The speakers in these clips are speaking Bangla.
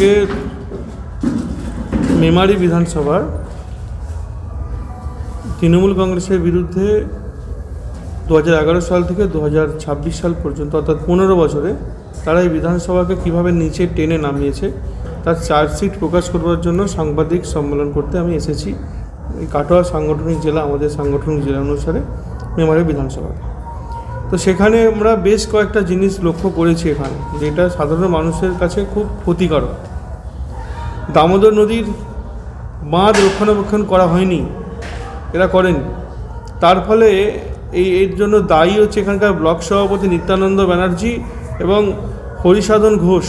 আজকে মেমারি বিধানসভার তৃণমূল কংগ্রেসের বিরুদ্ধে দু হাজার এগারো সাল থেকে দু হাজার ছাব্বিশ সাল পর্যন্ত, অর্থাৎ পনেরো বছরে, তারা এই বিধানসভাকে কীভাবে নিচে টেনে নামিয়েছে, তার চার্জশিট প্রকাশ করবার জন্য সাংবাদিক সম্মেলন করতে আমি এসেছি। এই কাটোয়া সাংগঠনিক জেলা, আমাদের সাংগঠনিক জেলা অনুসারে মেমারি বিধানসভা তো সেখানে আমরা বেশ কয়েকটা জিনিস লক্ষ্য করেছি এখানে, যেটা সাধারণ মানুষের কাছে খুব ক্ষতিকারক। দামোদর নদীর বাঁধ রক্ষণাবেক্ষণ করা হয়নি, এরা করেন। তার ফলে এই, এর জন্য দায়ী হচ্ছে এখানকার ব্লক সভাপতি নিত্যানন্দ ব্যানার্জি এবং হরিসাধন ঘোষ।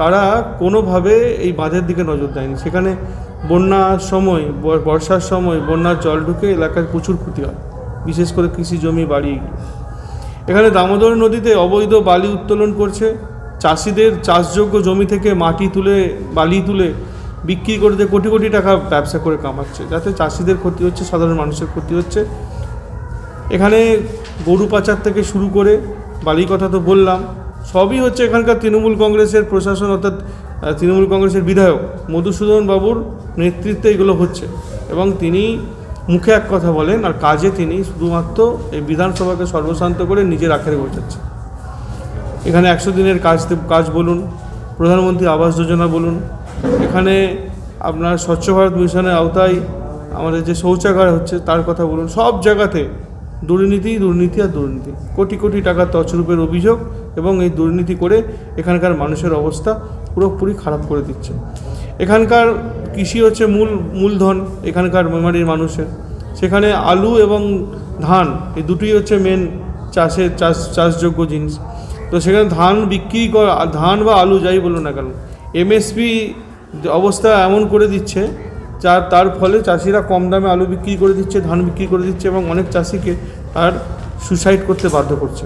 তারা কোনোভাবে এই বাঁধের দিকে নজর দেয়নি। সেখানে বন্যার সময়, বর্ষার সময় বন্যার জল ঢুকে এলাকায় প্রচুর ক্ষতি হয়, বিশেষ করে কৃষি জমি বাড়ি। এখানে দামোদর নদীতে অবৈধ বালি উত্তোলন করছে। চাষিদের চাষযোগ্য জমি থেকে মাটি তুলে, বালি তুলে বিক্রি করে দিয়ে কোটি কোটি টাকা ব্যবসা করে কামাচ্ছে, যাতে চাষিদের ক্ষতি হচ্ছে, সাধারণ মানুষের ক্ষতি হচ্ছে। এখানে গরু পাচার থেকে শুরু করে বালির কথা তো বললাম, সবই হচ্ছে এখানকার তৃণমূল কংগ্রেসের প্রশাসন অর্থাৎ তৃণমূল কংগ্রেসের বিধায়ক মধুসূদন বাবুর নেতৃত্বে এগুলো হচ্ছে এবং তিনি মুখে এক কথা বলেন, আর কাজে তিনি শুধুমাত্র এই বিধানসভাকে সর্বশান্ত করে নিজের আখেরে বসাচ্ছে এখানে একশো দিনের কাজ কাজ বলুন, প্রধানমন্ত্রী আবাস যোজনা বলুন, এখানে আপনার স্বচ্ছ ভারত মিশনের আওতায় আমাদের যে শৌচাগার হচ্ছে তার কথা বলুন, সব জায়গাতে দুর্নীতি দুর্নীতি আর দুর্নীতি। কোটি কোটি টাকার তছরূপের অভিযোগ এবং এই দুর্নীতি করে এখানকার মানুষের অবস্থা পুরোপুরি খারাপ করে দিচ্ছে। এখানকার কৃষি হচ্ছে মূল, মূলধন এখানকার মেমারির মানুষের। সেখানে আলু এবং ধান, এই দুটোই হচ্ছে মেন চাষের, চাষ, চাষযোগ্য জিনিস। তো সেখানে ধান বিক্রি করা ধান বা আলু যাই বলুন না কেন এমএসপি অবস্থা এমন করে দিচ্ছে, যার, তার ফলে চাষিরা কম দামে আলু বিক্রি করে দিচ্ছে, ধান বিক্রি করে দিচ্ছে এবং অনেক চাষিকে তার সুসাইড করতে বাধ্য করছে।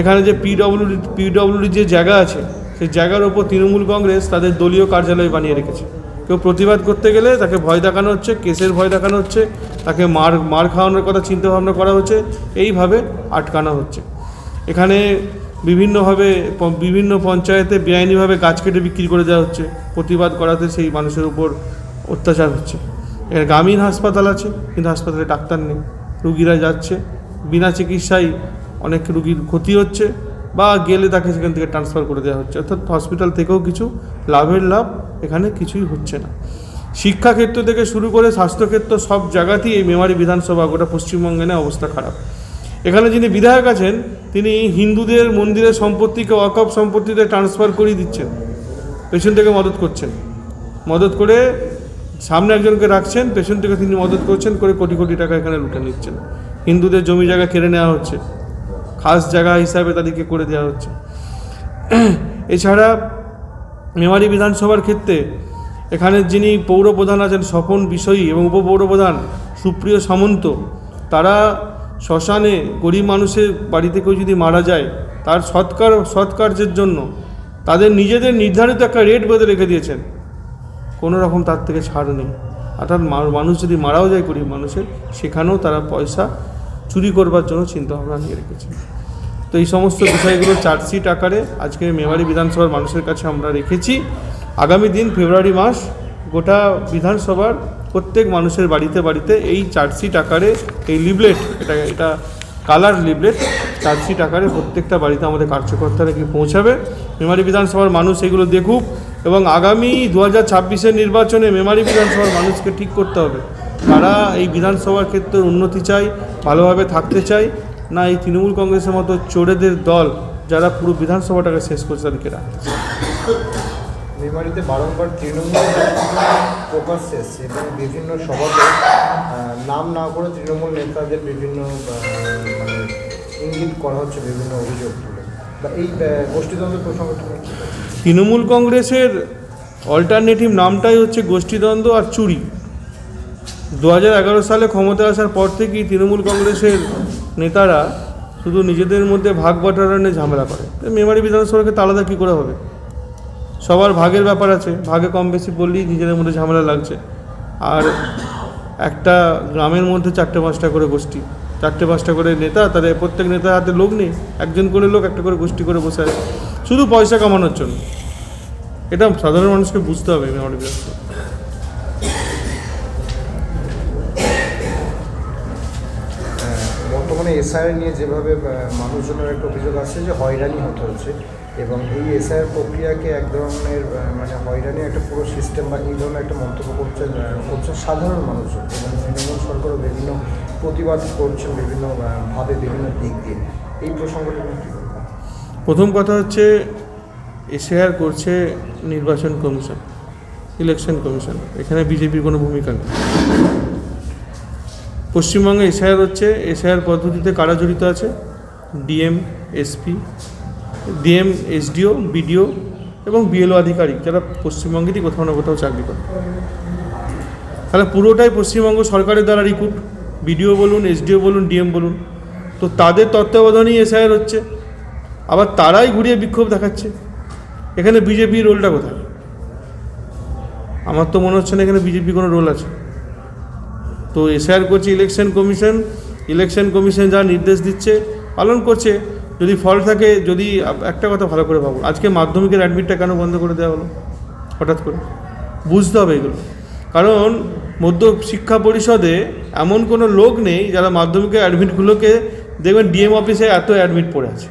এখানে যে পিডব্লিউডি পিডব্লিউডি যে জায়গা আছে, সেই জায়গার ওপর তৃণমূল কংগ্রেস তাদের দলীয় কার্যালয় বানিয়ে রেখেছে। কেউ প্রতিবাদ করতে গেলে তাকে ভয় দেখানো হচ্ছে, কেসের ভয় দেখানো হচ্ছে, তাকে মার মার খাওয়ানোর কথা চিন্তা ভাবনা করা হচ্ছে, এইভাবে আটকানো হচ্ছে। এখানে বিভিন্নভাবে বিভিন্ন পঞ্চায়েতে বেআইনিভাবে গাছ কেটে বিক্রি করে দেওয়া হচ্ছে, প্রতিবাদ করাতে সেই মানুষের উপর অত্যাচার হচ্ছে। এখানে গ্রামীণ হাসপাতাল আছে, কিন্তু হাসপাতালে ডাক্তার নেই, রুগীরা যাচ্ছে, বিনা চিকিৎসায় অনেক রুগীর ক্ষতি হচ্ছে বা গেলে তাকে সেখান থেকে ট্রান্সফার করে দেওয়া হচ্ছে। অর্থাৎ হসপিটাল থেকেও কিছু লাভের লাভ এখানে কিছুই হচ্ছে না। শিক্ষাক্ষেত্র থেকে শুরু করে স্বাস্থ্যক্ষেত্র সব জায়গাতেই এই মেমারি বিধানসভা, গোটা পশ্চিমবঙ্গে না অবস্থা খারাপ। এখানে যিনি বিধায়ক আছেন, তিনি হিন্দুদের মন্দিরের সম্পত্তিকে, ওয়াকফ সম্পত্তিতে ট্রান্সফার করিয়ে দিচ্ছেন। পেছন থেকে মদত করছেন। মদত করে সামনে একজনকে রাখছেন, পেছন থেকে তিনি মদত করছেন, করে কোটি কোটি টাকা এখানে লুটে নিচ্ছেন। হিন্দুদের জমি জায়গা কেড়ে নেওয়া হচ্ছে। খাস জায়গা হিসাবে তাদেরকে করে দেওয়া হচ্ছে। এছাড়া মেমারি বিধানসভার ক্ষেত্রে এখানে যিনি পৌর প্রধান আছেন স্বপন বিষয়ী এবং উপপৌর প্রধান সুপ্রিয় সামন্ত, তারা শ্মশানে গরিব মানুষের বাড়িতে কেউ যদি মারা যায়, তার সৎকার, সৎকার্যের জন্য তাদের নিজেদের নির্ধারিত একটা রেট বেঁধে রেখে দিয়েছেন। কোনো রকম তার থেকে ছাড় নেই। অর্থাৎ মানুষ যদি মারাও যায় গরিব মানুষের, সেখানেও তারা পয়সা চুরি করবার জন্য চিন্তাভাবনা নিয়ে রেখেছে। তো এই সমস্ত বিষয়গুলো চার্জশিট আকারে আজকে মেমারি বিধানসভার মানুষের কাছে আমরা রেখেছি। আগামী দিন ফেব্রুয়ারি মাস, গোটা বিধানসভার প্রত্যেক মানুষের বাড়িতে বাড়িতে এই চার্জশিট আকারে এই লিবলেট, এটা এটা কালার লিবলেট চার্জশিট আকারে প্রত্যেকটা বাড়িতে আমাদের কার্যকর্তারা গিয়ে পৌঁছাবে। মেমারি বিধানসভার মানুষ এগুলো দেখুক এবং আগামী দু হাজার নির্বাচনে মেমারি বিধানসভার মানুষকে ঠিক করতে হবে। তারা এই বিধানসভার ক্ষেত্রে উন্নতি চাই ভালোভাবে থাকতে চায় না এই তৃণমূল কংগ্রেসের মতো চোরেদের দল যারা পুরো বিধানসভাটাকে শেষ করছে তাদেরকে রাখতে চায়। মেমারিতে বারংবার তৃণমূল প্রকাশ্যে এসছে এবং বিভিন্ন সভাতে নাম না করে তৃণমূল নেতাদের বিভিন্ন মানে ইঙ্গিত করা হচ্ছে বিভিন্ন অভিযোগ বা এই গোষ্ঠীদ্বন্দ্ব প্রসঙ্গটা? তৃণমূল কংগ্রেসের অল্টারনেটিভ নামটাই হচ্ছে গোষ্ঠীদ্বন্দ্ব আর চুরি দু সালে ক্ষমতায় আসার পর থেকেই তৃণমূল কংগ্রেসের নেতারা শুধু নিজেদের মধ্যে ভাগ বাটোয়ারা নিয়ে ঝামেলা করে। তো মেমারি বিধানসভার ক্ষেত্রে আলাদা কী করে হবে? সবার ভাগের ব্যাপার আছে, ভাগে কম বেশি বললেই নিজেদের মধ্যে ঝামেলা লাগছে। আর একটা গ্রামের মধ্যে চারটে পাঁচটা করে গোষ্ঠী, চারটে পাঁচটা করে নেতা, তাদের প্রত্যেক নেতার হাতে লোক নেই, একজন করে লোক, একটা করে গোষ্ঠী করে বসে আছে। শুধু পয়সা কামানোর জন্য। এটা সাধারণ মানুষকে বুঝতে হবে মেমারি বিধানসভা। বর্তমানে এসআইআর নিয়ে যেভাবে মানুষজনের একটা অভিযোগ আসছে যে হয়রানি হতে হচ্ছে এবং এই এসআইআর প্রক্রিয়াকে এক ধরনের মানে হয়রানি একটা পুরো সিস্টেম বা এই ধরনের একটা মন্তব্য করছেন করছেন সাধারণ মানুষজন এবং তৃণমূল সরকারও বিভিন্ন প্রতিবাদ করছেন বিভিন্ন আহ, ভাবে বিভিন্ন দিক দিয়ে। এই প্রসঙ্গটা প্রথম কথা হচ্ছে এসআর করছে নির্বাচন কমিশন ইলেকশন কমিশন। এখানে বিজেপির কোনো ভূমিকা নেই। পশ্চিমবঙ্গে এসআইআর হচ্ছে, এসআইআর পদ্ধতিতে কারা জড়িত আছে? DM, SP, DM, SDO, BDO এবং বিএলও আধিকারিক, যারা পশ্চিমবঙ্গেরই কোথাও না কোথাও চাকরি করে। তাহলে পুরোটাই পশ্চিমবঙ্গ সরকারের দ্বারা রিক্রুট। বিডিও বলুন, এসডিও বলুন, ডিএম বলুন। তো তাদের তত্ত্বাবধানেই এসআইআর হচ্ছে। আবার তারাই ঘুরিয়ে বিক্ষোভ দেখাচ্ছে। এখানে বিজেপির রোলটা কোথায়? আমার তো মনে হচ্ছে না এখানে বিজেপি কোনো রোল আছে। তো এসআর করছে ইলেকশন কমিশন ইলেকশন কমিশন যা নির্দেশ দিচ্ছে, পালন করছে। যদি ফল থাকে, যদি একটা কথা ভালো করে ভাবো, আজকে মাধ্যমিকের অ্যাডমিটটা কেন বন্ধ করে দেওয়া হলো? হঠাৎ করে। বুঝতে হবে এগুলো। কারণ মধ্য শিক্ষা পরিষদে এমন কোনো লোক নেই যারা মাধ্যমিকের অ্যাডমিটগুলোকে দেখবেন ডিএম অফিসে এত অ্যাডমিট পড়ে আছে।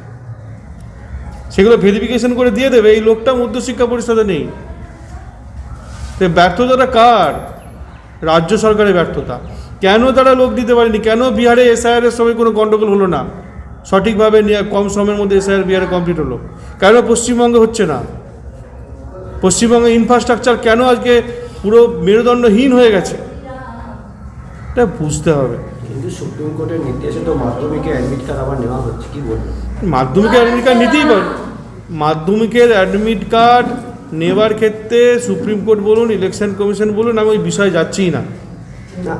সেগুলো ভেরিফিকেশন করে দিয়ে দেবে, এই লোকটা মধ্য শিক্ষা পরিষদে নেই। ব্যর্থতাটা কার? রাজ্য সরকারের ব্যর্থতা। কেন তারা লোক দিতে পারেনি? কেন বিহারে এসআইআর এর সময় কোনো গণ্ডগোল হলো না? সঠিকভাবে কম সময়ের মধ্যে এসআইআর বিহারে কমপ্লিট হলো। কেন পশ্চিমবঙ্গে হচ্ছে না? পশ্চিমবঙ্গের ইনফ্রাস্ট্রাকচার কেন আজকে পুরো মেরুদণ্ডহীন হয়ে গেছে? এটা বুঝতে হবে। কিন্তু সুপ্রিম কোর্টের নির্দেশে তো মাধ্যমিকে অ্যাডমিট কার্ড আবার নেওয়া হচ্ছে কি বলবেন? মাধ্যমিকের অ্যাডমিট কার্ড নিতেই পারে। মাধ্যমিকের অ্যাডমিট কার্ড নেওয়ার ক্ষেত্রে সুপ্রিম কোর্ট বলুন ইলেকশন কমিশন বলুন আমি ওই বিষয়ে যাচ্ছিই না।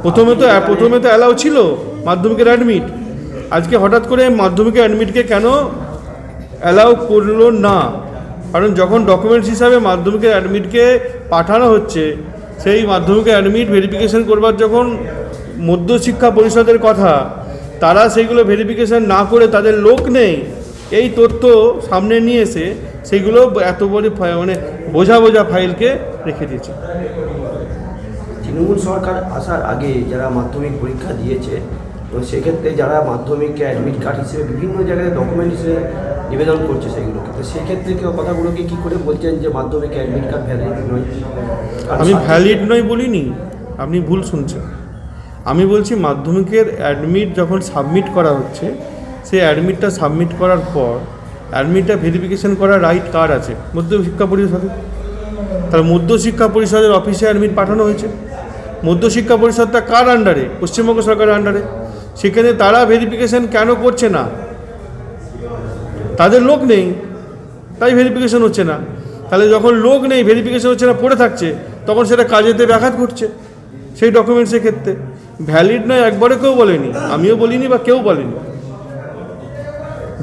প্রথমে তো প্রথমে তো অ্যালাউ ছিল মাধ্যমিকের অ্যাডমিট আজকে হঠাৎ করে মাধ্যমিকের অ্যাডমিটকে কেন অ্যালাউ করল না? কারণ যখন ডকুমেন্টস হিসাবে মাধ্যমিকের অ্যাডমিটকে পাঠানো হচ্ছে সেই মাধ্যমিকের অ্যাডমিট ভেরিফিকেশন করবার যখন মধ্যশিক্ষা পরিষদের কথা তারা সেইগুলো ভেরিফিকেশন না করে তাদের লোক নেই এই তথ্য সামনে নিয়ে এসে সেইগুলো এত বড় মানে বোঝা বোঝা ফাইলকে রেখে দিয়েছে। তৃণমূল সরকার আসার আগে যারা মাধ্যমিক পরীক্ষা দিয়েছে তো সেক্ষেত্রে যারা মাধ্যমিককে অ্যাডমিট কার্ড হিসেবে বিভিন্ন জায়গায় ডকুমেন্ট হিসেবে নিবেদন করছে সেগুলোকে তো সেক্ষেত্রে কেউ কথাগুলোকে কী করে বলছেন যে মাধ্যমিকে অ্যাডমিট কার্ড ভ্যালিড নয়? আমি ভ্যালিড নয় বলিনি আপনি ভুল শুনছেন। আমি বলছি মাধ্যমিকের অ্যাডমিট যখন সাবমিট করা হচ্ছে সেই অ্যাডমিটটা সাবমিট করার পর অ্যাডমিটটা ভেরিফিকেশন করার রাইট কার আছে? মধ্য শিক্ষা পরিষদে তাহলে মধ্য শিক্ষা পরিষদের অফিসে অ্যাডমিট পাঠানো হয়েছে। মধ্য শিক্ষা পরিষদটা কার আন্ডারে পশ্চিমবঙ্গ সরকারের আন্ডারে সেখানে তারা ভেরিফিকেশন কেন করছে না? তাদের লোক নেই। তাই ভেরিফিকেশন হচ্ছে না। তাহলে যখন লোক নেই ভেরিফিকেশন হচ্ছে না, পড়ে থাকছে, তখন সেটা কাজেতে ব্যাঘাত ঘটছে সেই ডকুমেন্টসের ক্ষেত্রে। ভ্যালিড নয়, একবারে কেউ বলেনি। আমিও বলিনি বা কেউ বলেনি।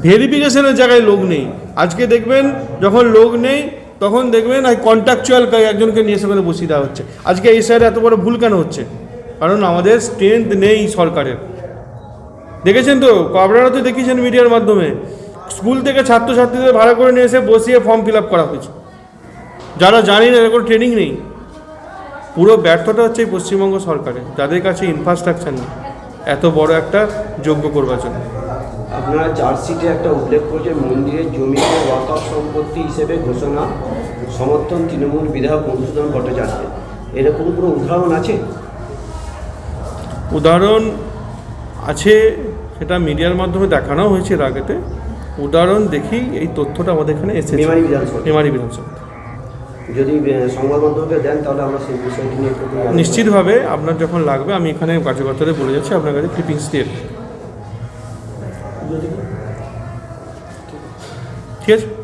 ভেরিফিকেশনের জায়গায় লোক নেই। আজকে দেখবেন যখন লোক নেই, তখন দেখবেন এই কন্ট্রাকচুয়াল একজনকে নিয়ে সেখানে বসিয়ে দেওয়া হচ্ছে। আজকে এই স্যার এত বড় ভুল কেন হচ্ছে? কারণ আমাদের স্ট্রেংথ নেই সরকারের। দেখেছেন তো? আপনারা তো দেখিয়েছেন মিডিয়ার মাধ্যমে। স্কুল থেকে ছাত্রছাত্রীদের ভাড়া করে নিয়ে এসে বসিয়ে ফর্ম ফিল করা হয়েছে। যারা জানি না এরকম ট্রেনিং নেই। পুরো ব্যর্থতা হচ্ছে পশ্চিমবঙ্গ সরকারের। যাদের কাছে ইনফ্রাস্ট্রাকচার নেই। এত বড় একটা যোগ্য করবার জন্য। আপনারা চার্জশিটে একটা উল্লেখ করছেন মন্দিরের জমিকে ওয়াকআপ সম্পত্তি হিসেবে ঘোষণা সমর্থন তৃণমূল বিধায়ক মধুসূদন ভট্টাচার্য। এরকম কোনো উদাহরণ আছে? উদাহরণ আছে সেটা মিডিয়ার মাধ্যমে দেখানো হয়েছে এর আগেতে। উদাহরণ দেখি এই তথ্যটা আমাদের এখানে এসেছে। মেমারি বিধানসভা। মেমারি বিধানসভা। যদি সংবাদ মাধ্যমকে দেন তাহলে আমরা সেই বিষয়টি নিয়ে। নিশ্চিতভাবে আপনার যখন লাগবে আমি এখানে কার্যকর্তাদের বলে যাচ্ছি আপনার কাছে ক্লিপিংস দিয়ে দেবো। ঠিক আছে